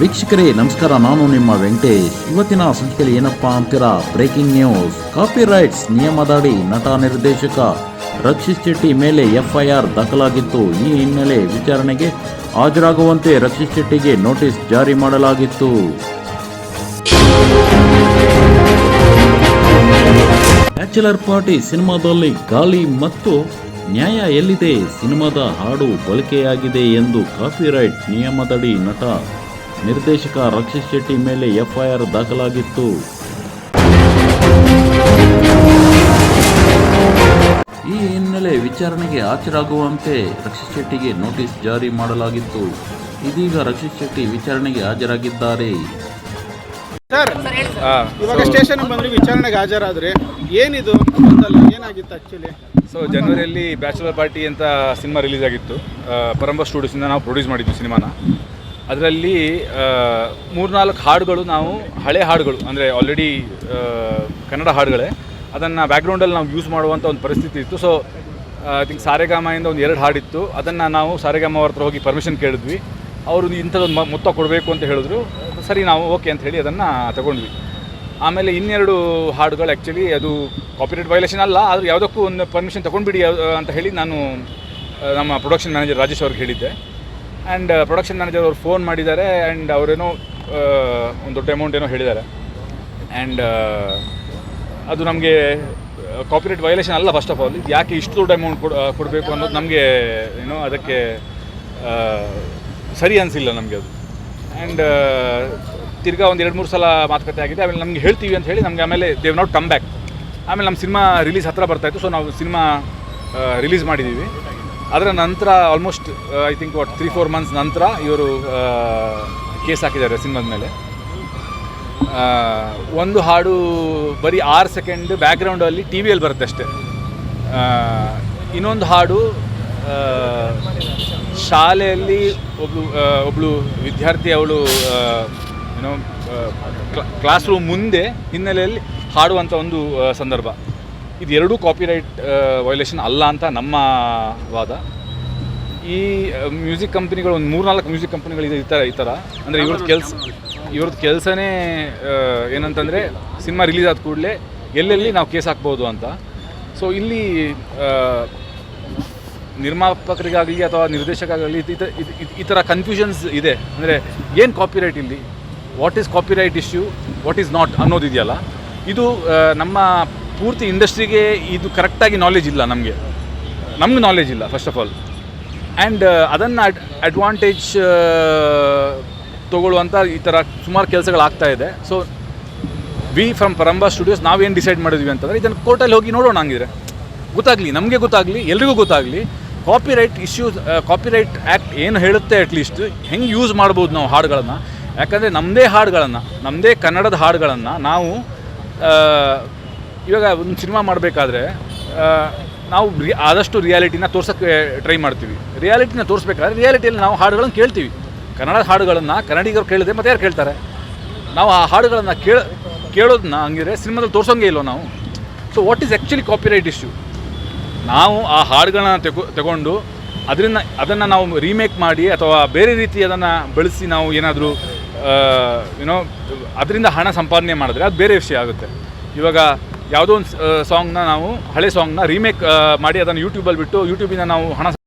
ವೀಕ್ಷಕರೇ, ನಮಸ್ಕಾರ. ನಾನು ನಿಮ್ಮ ವೆಂಕಟೇಶ್. ಇವತ್ತಿನ ಸಂಚಿಕೆಯಲ್ಲಿ ಏನಪ್ಪಾ ಅಂತೀರಾ? Breaking news. ಕಾಪಿ ರೈಟ್ಸ್ ನಿಯಮದಡಿ ನಟ ನಿರ್ದೇಶಕ ರಕ್ಷಿತ್ ಶೆಟ್ಟಿ ಮೇಲೆ ಎಫ್ಐಆರ್ ದಾಖಲಾಗಿತ್ತು. ಈ ಹಿನ್ನೆಲೆ ವಿಚಾರಣೆಗೆ ಹಾಜರಾಗುವಂತೆ ರಕ್ಷಿತ್ ಶೆಟ್ಟಿಗೆ ನೋಟಿಸ್ ಜಾರಿ ಮಾಡಲಾಗಿತ್ತು. ಬ್ಯಾಚುಲರ್ ಪಾರ್ಟಿ ಸಿನಿಮಾದಲ್ಲಿ ಗಾಲಿ ಮತ್ತು ನ್ಯಾಯ ಎಲ್ಲಿದೆ? ಸಿನಿಮಾದ ಹಾಡು ಬಳಕೆಯಾಗಿದೆ ಎಂದು ಕಾಪಿರೈಟ್ ನಿಯಮದಡಿ ನಟ ನಿರ್ದೇಶಕ ರಕ್ಷಿತ್ ಶೆಟ್ಟಿ ಮೇಲೆ ಎಫ್ಐಆರ್ ದಾಖಲಾಗಿತ್ತು. ಈ ಹಿನ್ನೆಲೆ ವಿಚಾರಣೆಗೆ ಹಾಜರಾಗುವಂತೆ ರಕ್ಷಿತ್ ಶೆಟ್ಟಿಗೆ ನೋಟಿಸ್ ಜಾರಿ ಮಾಡಲಾಗಿತ್ತು. ಇದೀಗ ರಕ್ಷಿತ್ ಶೆಟ್ಟಿ ವಿಚಾರಣೆಗೆ ಹಾಜರಾಗಿದ್ದಾರೆ. ಸರ್ ಇವಾಗ ಸ್ಟೇಷನ್ ಬಂದ್ರಿ ವಿಚಾರಣೆಗೆ ಹಾಜರಾದ್ರೆ ಏನಿದು ಏನಾಗಿತ್ತು ಆಕ್ಚುಲಿ ಸೊ ಜನವರಿಯಲ್ಲಿ ಬ್ಯಾಚುಲರ್ ಪಾರ್ಟಿ ಅಂತ ಸಿನಿಮಾ ರಿಲೀಸ್ ಆಗಿತ್ತು. ಪರಂಬ ಸ್ಟುಡಿಯೋಸಿಂದ ನಾವು ಪ್ರೊಡ್ಯೂಸ್ ಮಾಡಿದ್ವಿ ಸಿನಿಮಾನ. ಅದರಲ್ಲಿ ಮೂರ್ನಾಲ್ಕು ಹಾಡುಗಳು ನಾವು ಹಳೆ ಹಾಡುಗಳು, ಅಂದರೆ ಆಲ್ರೆಡಿ ಕನ್ನಡ ಹಾಡುಗಳೇ, ಅದನ್ನು ಬ್ಯಾಕ್ಗ್ರೌಂಡಲ್ಲಿ ನಾವು ಯೂಸ್ ಮಾಡುವಂಥ ಒಂದು ಪರಿಸ್ಥಿತಿ ಇತ್ತು. ಸೊ ಐ ಥಿಂಕ್ ಸಾರೆಗಾಮದಿಂದ ಒಂದು ಎರಡು ಹಾಡಿತ್ತು. ಅದನ್ನು ನಾವು ಸಾರೆಗಾಮ ಅವ್ರ ಹತ್ರ ಹೋಗಿ ಪರ್ಮಿಷನ್ ಕೇಳಿದ್ವಿ. ಅವರು ಇಂಥದ್ದೊಂದು ಮೊತ್ತ ಕೊಡಬೇಕು ಅಂತ ಹೇಳಿದ್ರು. ಸರಿ, ನಾವು ಓಕೆ ಅಂತ ಹೇಳಿ ಅದನ್ನು ತಗೊಂಡ್ವಿ. ಆಮೇಲೆ ಇನ್ನೆರಡು ಹಾಡುಗಳು ಆ್ಯಕ್ಚುಲಿ ಅದು ಕಾಪಿರೇಟ್ ವೈಲೇಷನ್ ಅಲ್ಲ, ಆದರೆ ಯಾವುದಕ್ಕೂ ಒಂದು ಪರ್ಮಿಷನ್ ತೊಗೊಂಡ್ಬಿಡಿ ಅಂತ ಹೇಳಿ ನಾನು ನಮ್ಮ ಪ್ರೊಡಕ್ಷನ್ ಮ್ಯಾನೇಜರ್ ರಾಜೇಶ್ ಅವ್ರಿಗೆ ಹೇಳಿದ್ದೆ. ಆ್ಯಂಡ್ ಪ್ರೊಡಕ್ಷನ್ ಮ್ಯಾನೇಜರ್ ಅವ್ರು ಫೋನ್ ಮಾಡಿದ್ದಾರೆ ಆ್ಯಂಡ್ ಅವರೇನೋ ಒಂದು ದೊಡ್ಡ ಅಮೌಂಟ್ ಏನೋ ಹೇಳಿದ್ದಾರೆ. ಆ್ಯಂಡ್ ಅದು ನಮಗೆ ಕಾಪಿರೇಟ್ ವೈಲೇಷನ್ ಅಲ್ಲ ಫಸ್ಟ್ ಆಫ್ ಆಲ್ ಯಾಕೆ ಇಷ್ಟು ದೊಡ್ಡ ಅಮೌಂಟ್ ಕೊಡ ಕೊಡಬೇಕು ಅನ್ನೋದು ನಮಗೆ, ಏನೋ ಅದಕ್ಕೆ ಸರಿ ಅನಿಸಿಲ್ಲ ನಮಗೆ ಅದು. ಆ್ಯಂಡ್ ತಿರ್ಗಾ ಒಂದು ಎರಡು ಮೂರು ಸಲ ಮಾತುಕತೆ ಆಗಿದೆ. ಆಮೇಲೆ ನಮಗೆ ಹೇಳ್ತೀವಿ ಅಂತ ಹೇಳಿ ನಮಗೆ ಆಮೇಲೆ ದೇವ್ ನಾಟ್ ಕಮ್ ಬ್ಯಾಕ್ ಆಮೇಲೆ ನಮ್ಮ ಸಿನಿಮಾ ರಿಲೀಸ್ ಹತ್ತಿರ ಬರ್ತಾಯಿತ್ತು ಸೊ ನಾವು ಸಿನಿಮಾ ರಿಲೀಸ್ ಮಾಡಿದ್ದೀವಿ ಅದರ ನಂತರ almost I think what three four months ನಂತರ ಇವರು ಕೇಸ್ ಹಾಕಿದ್ದಾರೆ ಸಿನಿಮಾದ ಮೇಲೆ. ಆ, ಒಂದು ಹಾಡು ಬರೀ ಆರು ಸೆಕೆಂಡ್ ಬ್ಯಾಕ್ಗ್ರೌಂಡಲ್ಲಿ ಟಿ ವಿಯಲ್ಲಿ ಬರುತ್ತೆ ಅಷ್ಟೇ. ಆ, ಇನ್ನೊಂದು ಹಾಡು ಶಾಲೆಯಲ್ಲಿ ಒಬ್ಬಳು ಒಬ್ಳು ವಿದ್ಯಾರ್ಥಿ ಅವಳು ಏನೋ ಕ್ಲಾಸ್ ರೂಮ್ ಮುಂದೆ ಹಿನ್ನೆಲೆಯಲ್ಲಿ ಹಾಡುವಂಥ ಒಂದು ಸಂದರ್ಭ. ಇದು ಎರಡೂ ಕಾಪಿರೈಟ್ ವೈಲೇಷನ್ ಅಲ್ಲ ಅಂತ ನಮ್ಮ ವಾದ. ಈ ಮ್ಯೂಸಿಕ್ ಕಂಪ್ನಿಗಳು ಒಂದು ಮೂರ್ನಾಲ್ಕು ಮ್ಯೂಸಿಕ್ ಕಂಪ್ನಿಗಳಿದೆ ಈ ಥರ ಈ ಥರ ಅಂದರೆ ಇವ್ರದ್ದು ಕೆಲಸ ಇವ್ರದ್ದು ಕೆಲಸನೇ ಏನಂತಂದರೆ ಸಿನಿಮಾ ರಿಲೀಸ್ ಆದ ಕೂಡಲೇ ಎಲ್ಲೆಲ್ಲಿ ನಾವು ಕೇಸ್ ಹಾಕ್ಬೋದು ಅಂತ. ಸೊ ಇಲ್ಲಿ ನಿರ್ಮಾಪಕರಿಗಾಗಲಿ ಅಥವಾ ನಿರ್ದೇಶಕರಾಗಲಿ ಇದ್- ಇದ್- ಈ ಥರ ಕನ್ಫ್ಯೂಷನ್ಸ್ ಇದೆ. ಅಂದರೆ ಏನು ಕಾಪಿರೈಟ್ ಇಲ್ಲಿ? What is copyright issue what is not ಅನ್ನೋದಿದೆಯಲ್ಲ. ಇದು ನಮ್ಮ ಪೂರ್ತಿ ಇಂಡಸ್ಟ್ರಿಗೆ ಇದು ಕರೆಕ್ಟಾಗಿ ನಾಲೆಜ್ ಇಲ್ಲ ನಮಗೆ. ನಮ್ಗೆ ನಾಲೆಜ್ ಇಲ್ಲ ಫಸ್ಟ್ ಆಫ್ ಆಲ್ ಆ್ಯಂಡ್ ಅದನ್ನು ಅಡ್ ಅಡ್ವಾಂಟೇಜ್ ತೊಗೊಳ್ಳುವಂಥ ಈ ಥರ ಸುಮಾರು ಕೆಲಸಗಳಾಗ್ತಾ ಇದೆ. So we from Paramvah studios ನಾವೇನು ಡಿಸೈಡ್ ಮಾಡಿದ್ವಿ ಅಂತಂದರೆ ಇದನ್ನು ಕೋರ್ಟಲ್ಲಿ ಹೋಗಿ ನೋಡೋಣ ಹಂಗಿದ್ರೆ. ಗೊತ್ತಾಗಲಿ ನಮಗೆ ಗೊತ್ತಾಗಲಿ ಎಲ್ರಿಗೂ ಗೊತ್ತಾಗಲಿ ಕಾಪಿರೈಟ್ ಇಶ್ಯೂಸ್ ಕಾಪಿರೈಟ್ ಆ್ಯಕ್ಟ್ ಏನು ಹೇಳುತ್ತೆ ಅಟ್ಲೀಸ್ಟ್ ಹೆಂಗೆ ಯೂಸ್ ಮಾಡ್ಬೋದು ನಾವು ಹಾಡುಗಳನ್ನು. ಯಾಕಂದರೆ ನಮ್ಮದೇ ಹಾಡುಗಳನ್ನು ನಮ್ಮದೇ ಕನ್ನಡದ ಹಾಡುಗಳನ್ನು ನಾವು ಆ, ಇವಾಗ ಒಂದು ಸಿನಿಮಾ ಮಾಡಬೇಕಾದ್ರೆ ನಾವು ರಿ, ಆದಷ್ಟು ರಿಯಾಲಿಟಿನ ತೋರ್ಸೋಕ್ಕೆ ಟ್ರೈ ಮಾಡ್ತೀವಿ. ರಿಯಾಲಿಟಿನ ತೋರಿಸ್ಬೇಕಾದ್ರೆ ರಿಯಾಲಿಟಿಯಲ್ಲಿ ನಾವು ಹಾಡುಗಳನ್ನು ಕೇಳ್ತೀವಿ. ಕನ್ನಡ ಹಾಡುಗಳನ್ನು ಕನ್ನಡಿಗರು ಕೇಳಿದ್ರೆ ಮತ್ತೆ ಯಾರು ಕೇಳ್ತಾರೆ? ನಾವು ಆ ಹಾಡುಗಳನ್ನು ಕೇಳ, ಕೇಳೋದನ್ನ ಹಂಗಿದ್ರೆ ಸಿನಿಮಾದಲ್ಲಿ ತೋರ್ಸೋಂಗೇ ಇಲ್ಲೋ ನಾವು? So what is actually copyright issue ನಾವು ಆ ಹಾಡುಗಳನ್ನ ತೆಗೊ, ತಗೊಂಡು ಅದರಿಂದ, ಅದನ್ನು ನಾವು ರೀಮೇಕ್ ಮಾಡಿ ಅಥವಾ ಬೇರೆ ರೀತಿ ಅದನ್ನು ಬಳಸಿ ನಾವು ಏನಾದರೂ ಏನೋ ಅದರಿಂದ ಹಣ ಸಂಪಾದನೆ ಮಾಡಿದ್ರೆ ಅದು ಬೇರೆ ವಿಷಯ ಆಗುತ್ತೆ. ಇವಾಗ ಯಾವುದೋ ಒಂದು ಸಾಂಗ್ನ ನಾವು ಹಳೆ ಸಾಂಗ್ನ ರೀಮೇಕ್ ಮಾಡಿ ಅದನ್ನು ಯೂಟ್ಯೂಬಲ್ಲಿ ಬಿಟ್ಟು ಯೂಟ್ಯೂಬಿಂದ ನಾವು ಹಣ